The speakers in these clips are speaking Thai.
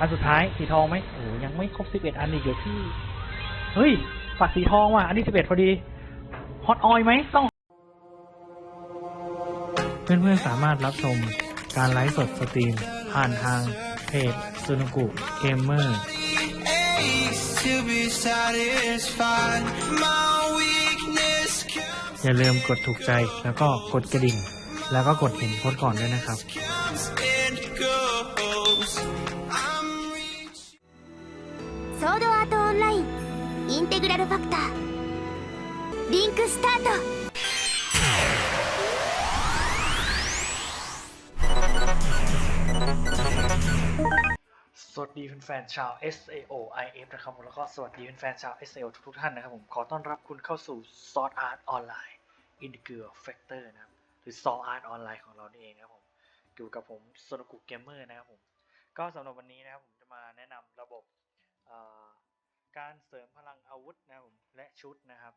อันสุดท้ายสีทองไหมโอ้ยังไม่ครบสิบเอ็ดอันอีกเหรอพี่เฮ้ยฝากสีทองว่ะอันนี้สิบเอ็ดพอดีฮอตออยไหมต้อง เพื่อนๆสามารถรับชมการไลฟ์สดสตรีม ผ่านทางเพจซูนุกุเกมเมอร์ to be satisfied. My weakness comes, อย่าลืมกดถูกใจแล้วก็กดกระดิ่ง แล้วก็กดเห็นโพสต์ก่อนด้วยนะครับ ソードアートオンラインインテグラルファクターリンクスタート สวัสดีแฟนๆชาว SAO IF นะครับผมแล้วก็สวัสดีแฟนๆชาว SAO ทุกๆท่านนะครับผมขอต้อนรับคุณเข้าสู่ Sword Art Online in the Gear Factor นะครับ หรือ Sword Art Online ของเรานี่เองนะครับผมอยู่กับผมโซนกุเกมเมอร์นะครับผม ก็สำหรับวันนี้นะครับผมจะมาแนะนำระบบเอ่อ การเสริมพลังอาวุธนะครับผมและชุดนะครับ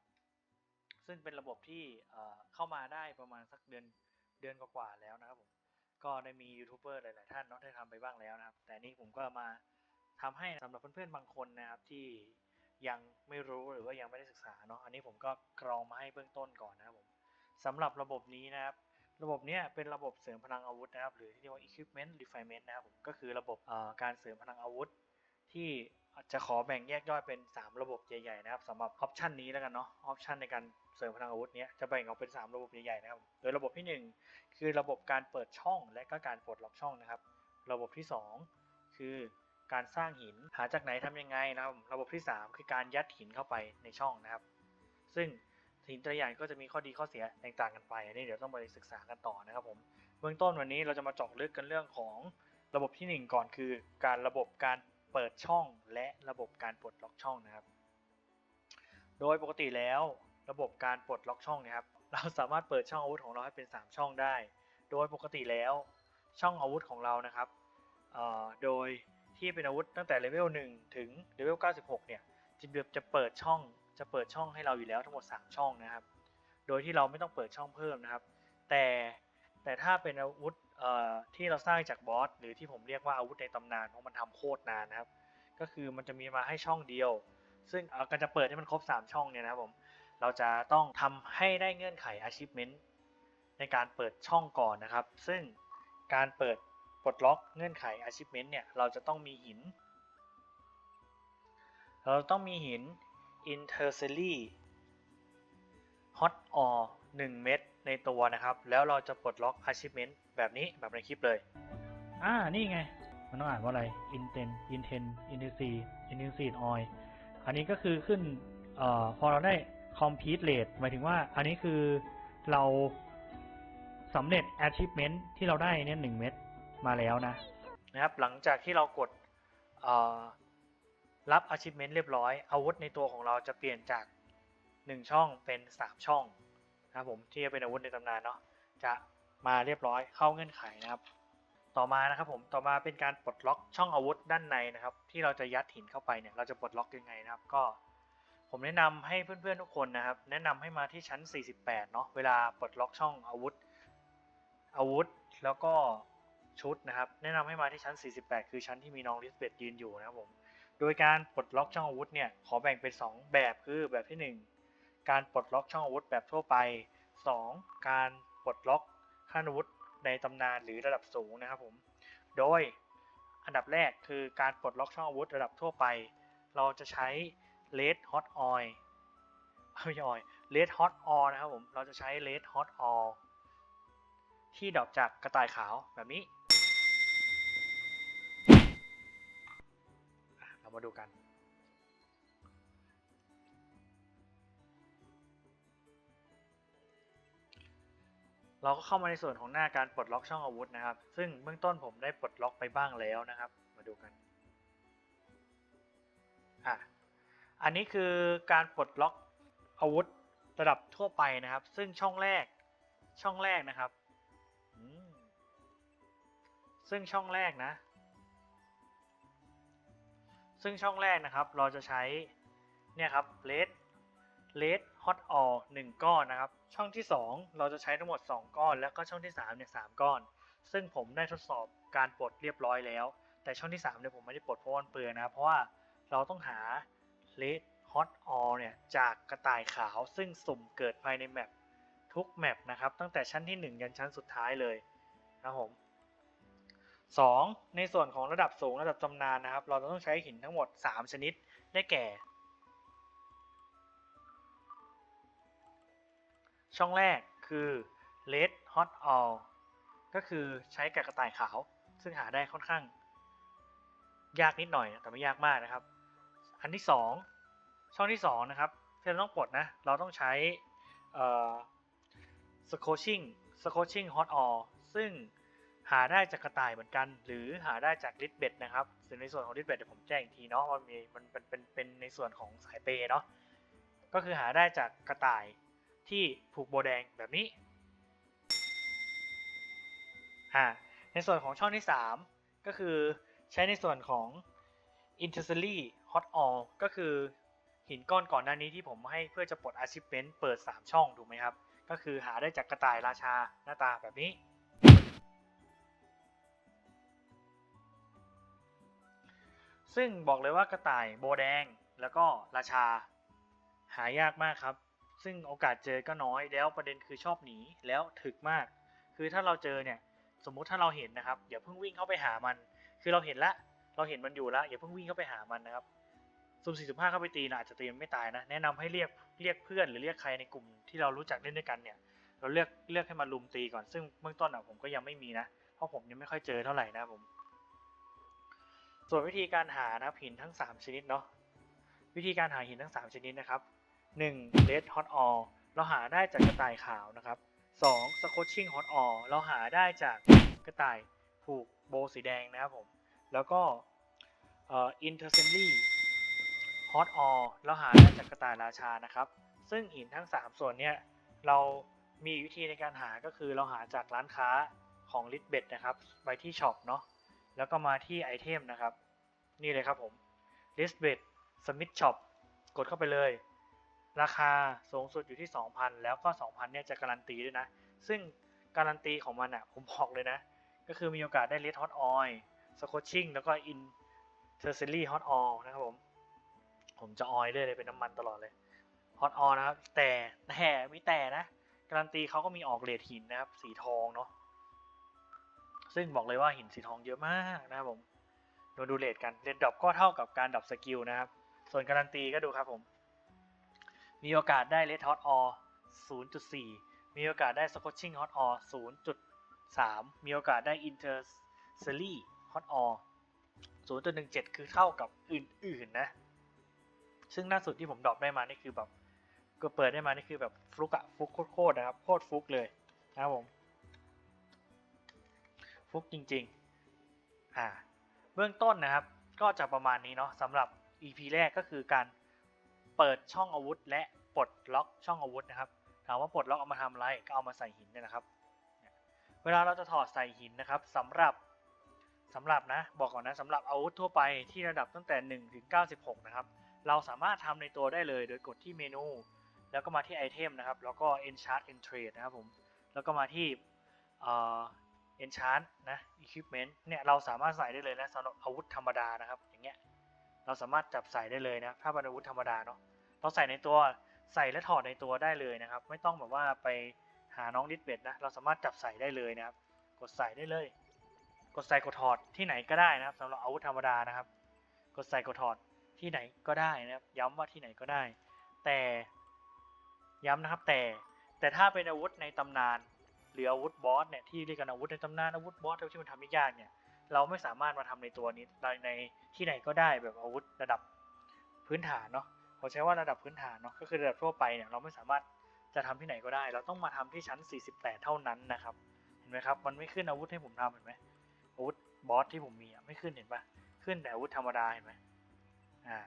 ซึ่งเป็นระบบที่เข้ามาได้ประมาณสักเดือนเดือนกว่าๆแล้วนะครับผมก็ได้มียูทูบเบอร์หลาย ๆ ท่านเนาะได้ทำไปบ้างแล้วนะครับ แต่นี่ผมก็มาทำให้สำหรับเพื่อน ๆ บางคนนะครับที่ยังไม่รู้หรือว่ายังไม่ได้ศึกษาเนาะอันนี้ผมก็กรองมาให้เบื้องต้นก่อนนะครับผมสำหรับระบบนี้นะครับ ระบบเนี้ยเป็นระบบเสริมพลังอาวุธนะครับ หรือที่เรียกว่า equipment refinement นะครับผมก็คือระบบการเสริมพลังอาวุธที่ จะขอแบ่งแยกย่อยเป็น 3 ระบบใหญ่ๆนะครับสำหรับออปชันนี้แล้วกันเนาะออปชันในการเสริมพลังอาวุธเนี้ยจะแบ่งออกเป็น 3 ระบบใหญ่ๆนะครับ โดยระบบที่ 1 คือระบบการเปิดช่องและก็การปลดล็อกช่องนะครับ ระบบที่ 2 คือการสร้างหินหาจากไหนทำยังไงนะครับ ระบบที่ 3 คือการยัดหินเข้าไปในช่องนะครับ ซึ่งหินแต่ละอย่างก็จะมีข้อดีข้อเสียแตกต่างกันไปอันนี้เดี๋ยวต้องไปศึกษากันต่อนะครับผมเบื้องต้นวันนี้เราจะมาเจาะลึกกันเรื่องของระบบที่ 1 ก่อนคือ การระบบการ เปิดช่องและระบบการปลดล็อกช่องนะครับ โดยปกติแล้วระบบการปลดล็อกช่องเนะครับ เราสามารถเปิดช่องอาวุธของเราให้เป็น 3 ช่องได้ โดยปกติแล้วช่องอาวุธของเรานะครับโดยที่เป็นอาวุธตั้งแต่เลเวล1ถึงเลเวล96 เนี่ยจะจะเปิดช่องจะเปิดช่องให้เราอยู่แล้วทั้งหมด 3 ช่องนะครับ โดยที่เราไม่ต้องเปิดช่องเพิ่มนะครับ แต่แต่ถ้าเป็นอาวุธ ที่เราสร้างจากบอสหรือที่ผมเรียกว่าอาวุธในตำนานเพราะมันทำโคตรนานนะครับ ก็คือมันจะมีมาให้ช่องเดียว ซึ่งการจะเปิดให้มันครบ 3 ช่องเนี่ยนะครับผมเราจะต้องทำให้ได้เงื่อนไข achievement ในการเปิดช่องก่อนนะครับ ซึ่งการเปิดปลดล็อกเงื่อนไข achievement เนี่ยเราจะต้องมีหิน เราต้องมีหิน intercelli hot ore 1 เม็ด ในตัวนะครับ แล้วเราจะปลดล็อก achievement แบบนี้แบบในคลิปเลย อ่า นี่ไง มันต้องอ่านว่าอะไร inten inten intensi intensi oil อันนี้ก็คือขึ้นเอ่อพอเราได้ complete rate หมายถึงว่าอันนี้คือเราสำเร็จ achievement ที่เราได้เนี่ยหนึ่งเม็ดมาแล้วนะนะครับ หลังจากที่เรากดเอ่อรับ achievement เรียบร้อย อาวุธในตัวของเราจะเปลี่ยนจาก 1 ช่องเป็น 3 ช่อง นะครับผมที่จะเป็นอาวุธในตำนานเนาะจะมาเรียบร้อยเข้าเงื่อนไขนะครับ ต่อมานะครับผมต่อมาเป็นการปลดล็อกช่องอาวุธด้านในนะครับ ที่เราจะยัดหินเข้าไปเนี่ยเราจะปลดล็อกยังไงนะครับ ก็ ผมแนะนำให้เพื่อนๆทุกคนนะครับ แนะนำให้มาที่ชั้น 48เนาะเวลาปลดล็อกช่องอาวุธ อาวุธแล้วก็ชุดนะครับ แนะนำให้มาที่ชั้น 48 คือชั้นที่มีน้องลิสเบตยืนอยู่นะครับผมโดยการปลดล็อกช่องอาวุธเนี่ยขอแบ่งเป็น 2 แบบคือแบบที่ 1 การปลดล็อกช่องอาวุธแบบทั่วไป 2 การปลดล็อกขั้นอาวุธในตำนานหรือระดับสูงนะครับผม โดยอันดับแรกคือการปลดล็อกช่องอาวุธระดับทั่วไป เราจะใช้ Red Hot Oil ไม่ใช่ oil Red Hot Oil นะครับผม เราจะใช้ Red Hot Oil ที่ดอปจากกระต่ายขาวแบบนี้ เรามาดูกัน เราก็เข้ามาในส่วนของหน้าการปลดล็อกช่องอาวุธนะครับ ซึ่งเบื้องต้นผมได้ปลดล็อกไปบ้างแล้วนะครับ มาดูกันอะอันนี้คือการปลดล็อกอาวุธระดับทั่วไปนะครับ ซึ่งช่องแรกช่องแรกนะครับ ซึ่งช่องแรกนะ ซึ่งช่องแรกนะครับ เราจะใช้เนี่ยครับเล เลดฮอตออหนึ่งก้อนนะครับ ช่องที่ 2 เราจะใช้ทั้งหมด 2 ก้อน แล้วก็ช่องที่3เนี่ยสามก้อน ซึ่งผมได้ทดสอบการปลดเรียบร้อยแล้ว แต่ช่องที่3เนี่ยผมไม่ได้ปลดเพราะมันเปลืองนะครับเพราะว่าเราต้องหา Red Hot All เนี่ยจากกระต่ายขาว ซึ่งสุ่มเกิดภายในแมปทุกแมปนะครับ ตั้งแต่ชั้นที่ 1 ยันชั้นสุดท้ายเลยนะครับผม 2. ในส่วนของระดับสูงระดับตำนานนะครับ เราจะต้องใช้หินทั้งหมด 3 ชนิดได้แก่ ช่องแรกคือ Red Hot All ก็คือใช้กับกระต่ายขาว ซึ่งหาได้ค่อนข้าง ยากนิดหน่อย แต่ไม่ยากมากนะครับ อันที่ 2 ช่องที่ 2 นะครับที่เราต้องปลดนะ เราต้องใช้ Scorching Scorching Hot All ซึ่งหาได้จากกระต่ายเหมือนกัน หรือหาได้จากลิดเบ็ดนะครับซึ่งในส่วนของลิดเบ็ดเดี๋ยวผมแจ้งอีกทีเนาะว่ามีมันเป็นเป็นเป็นในส่วนของสายเปย์เนาะก็คือหาได้จากกระต่าย ที่ผูกโบแดงแบบนี้อ่าในส่วนของช่องที่ 3 ก็คือใช้ในส่วนของ i n t e r s e l y Hot All ก็คือหินก้อนก่อนหน้านี้ที่ผมให้เพื่อจะปลด Achievement เปิด 3 ช่องถูกไหมครับ ก็คือหาได้จากกระต่ายราชาหน้าตาแบบนี้ ซึ่งบอกเลยว่ากระต่ายโบแดงแล้วก็ราชาหายากมากครับ ซึ่งโอกาสเจอก็น้อยแล้วประเด็นคือชอบหนีแล้วถึกมาก คือถ้าเราเจอเนี่ยสมมุติถ้าเราเห็นนะครับอย่าเพิ่งวิ่งเข้าไปหามัน คือเราเห็นละเราเห็นมันอยู่แล้วอย่าเพิ่งวิ่งเข้าไปหามันนะครับสุ่มสี่สุ่มห้าเข้าไปตีนะอาจจะตีมันไม่ตายนะแนะนำให้เรียกเรียกเพื่อนหรือเรียกใครในกลุ่มที่เรารู้จักเล่นด้วยกันเนี่ย เราเลือกเลือกให้มาลุมตีก่อนซึ่งเบื้องต้นอะผมก็ยังไม่มีนะเพราะผมยังไม่ค่อยเจอเท่าไหร่นะผม ส่วนวิธีการหานะหินทั้ง 3 ชนิดเนาะวิธีการหาหินทั้ง 3 ชนิดนะครับ 1. Red Hot All เราหาได้จากกระต่ายขาวนะครับ 2. Scorching Hot All เราหาได้จากกระต่ายผูกโบสีแดงนะครับผม แล้วก็ Intercenly Hot All เราหาได้จากกระต่ายราชานะครับ ซึ่งหินทั้ง 3 ส่วนเนี้ยเรามีวิธีในการหาก็คือเราหาจากร้านค้าของ l i t b e t นะครับ ไปที่ช็อปเนาะแล้วก็มาที่ไอเทมนะครับ นี่เลยครับผม l i s b e t Smith Shop กดเข้าไปเลย ราคาสูงสุดอยู่ที่ 2,000 แล้วก็ 2,000เนี่ยจะการันตีด้วยนะ ซึ่งการันตีของมันอะผมบอกเลยนะ ก็คือมีโอกาสได้ Red Hot Oil Scorching แล้วก็ In t e r s e l y Hot Oil นะครับผม ผมจะออยเลยเลยเป็นน้ำมันตลอดเลย Hot Oil นะครับ แต่แต่มีแต่นะ การันตีเขาก็มีออกเลดหินนะครับ สีทองเนาะซึ่งบอกเลยว่าหินสีทองเยอะมากนะครับผมมาดูเลทกันเลทดรอปก็เท่ากับการดรอปสกิลนะครับ ส่วนการันตีก็ดูครับผม มีโอกาสได้ Red Hot Or 0.4 มีโอกาสได้ Scorching Hot Or 0.3 มีโอกาสได้ Inter s e r y Hot Or 0.17 คือเท่ากับอื่นๆนะ ซึ่งล่าสุดที่ผมดรอปได้มานี่คือแบบก็เปิดได้มานี่คือแบบฟลุกอะฟลุกโคตรๆนะครับโคตรฟลุกเลยนะครับผมฟลุกจริงๆอ่าเบื้องต้นนะครับก็จะประมาณนี้เนาะสำหรับ EP แรกก็คือการ เปิดช่องอาวุธ และปลดล็อกช่องอาวุธนะครับ ถามว่าปลดล็อกเอามาทำอะไรก็เอามาใส่หินเนี่ยนะครับ เวลาเราจะถอดใส่หินนะครับสำหรับสำหรับนะบอกก่อนนะสำหรับอาวุธทั่วไปที่ระดับตั้งแต่ 1 ถึง 96 นะครับ เราสามารถทำในตัวได้เลย โดยกดที่เมนู แล้วก็มาที่ไอเทมนะครับ แล้วก็ enchant and trade นะครับผมแล้วก็มาที่ enchant นะ equipment เนี่ยเราสามารถใส่ได้เลยนะสำหรับอาวุธธรรมดานะครับอย่างเงี้ย เราสามารถจับใส่ได้เลยนะถ้าเป็นอาวุธธรรมดาเนาะเราใส่ในตัวใส่และถอดในตัวได้เลยนะครับ ไม่ต้องแบบว่าไปหาน้องดิสเบดนะเราสามารถจับใส่ได้เลยนะครับ กดใส่ได้เลย กดใส่กดถอดที่ไหนก็ได้นะครับสำหรับอาวุธธรรมดานะครับ กดใส่กดถอดที่ไหนก็ได้นะครับ ย้ำว่าที่ไหนก็ได้ แต่ย้ำนะครับแต่แต่ถ้าเป็นอาวุธในตำนาน หรืออาวุธบอสเนี่ยที่เรียกกันอาวุธในตำนานอาวุธบอสที่มันทำยากเนี่ย เราไม่สามารถมาทำในตัวนี้ในที่ไหนก็ได้แบบอาวุธระดับพื้นฐานเนาะผมใช้ว่าระดับพื้นฐานเนาะก็คือระดับทั่วไปเนี่ยเราไม่สามารถจะทำที่ไหนก็ได้ เราต้องมาทำที่ชั้น 48 เท่านั้นนะครับเห็นไหมครับมันไม่ขึ้นอาวุธให้ผมทำเห็นไหมอาวุธบอสที่ผมมีอะไม่ขึ้นเห็นปะขึ้นแต่อาวุธธรรมดาเห็นไหมอ่า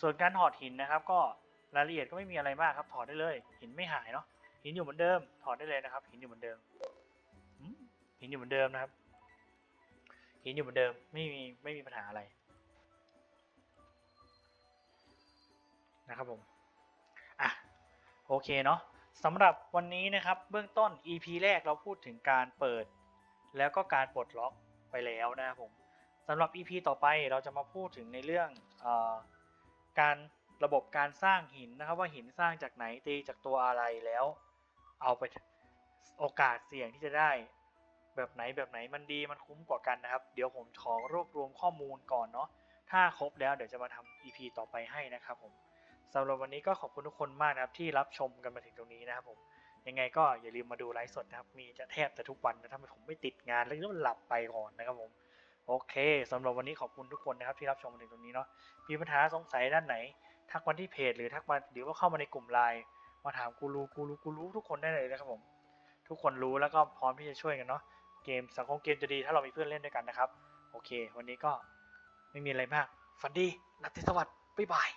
ส่วนการถอดหินนะครับ ก็รายละเอียดก็ไม่มีอะไรมากครับ ถอดได้เลย หินไม่หายเนาะหินอยู่เหมือนเดิม ถอดได้เลยนะครับ หินอยู่เหมือนเดิมหินอยู่เหมือนเดิมนะครับ หินอยู่เหมือนเดิม ไม่มีไม่มีปัญหาอะไรนะครับผม อะ โอเคเนาะสำหรับวันนี้นะครับ เบื้องต้น EP แรกเราพูดถึงการเปิด แล้วก็การปลดล็อกไปแล้วนะครับผมสำหรับ EP ต่อไปเราจะมาพูดถึงในเรื่องอการระบบการสร้างหินนะครับ ว่าหินสร้างจากไหนตีจากตัวอะไรแล้ว เอาไปโอกาสเสี่ยงที่จะได้ แบบไหนแบบไหนมันดีมันคุ้มกว่ากันนะครับ เดี๋ยวผมขอรวบรวมข้อมูลก่อนเนาะถ้าครบแล้วเดี๋ยวจะมาทำ EP ต่อไปให้นะครับผมสำหรับวันนี้ก็ขอบคุณทุกคนมากนะครับที่รับชมกันมาถึงตรงนี้นะครับผมยังไงก็อย่าลืมมาดูไลฟ์สดนะครับ มีจะแทบจะทุกวันนะถ้าผมไม่ติดงานแล้วก็หลับไปก่อนนะครับผมโอเคสำหรับวันนี้ขอบคุณทุกคนนะครับที่รับชมมาถึงตรงนี้เนาะมีปัญหาสงสัยด้านไหน ทักมาที่เพจหรือทักมาหรือว่าเข้ามาในกลุ่มไลน์มาถามกูรู้กูรู้กูรู้ทุกคนได้เลยนะครับผม ทุกคนรู้แล้วก็พร้อมที่จะช่วยกันเนาะ เกมสังคมเกมจะดีถ้าเรามีเพื่อนเล่นด้วยกันนะครับ โอเค วันนี้ก็ไม่มีอะไรมากฝันดีนัดที่สวัสดิ์บ๊ายบาย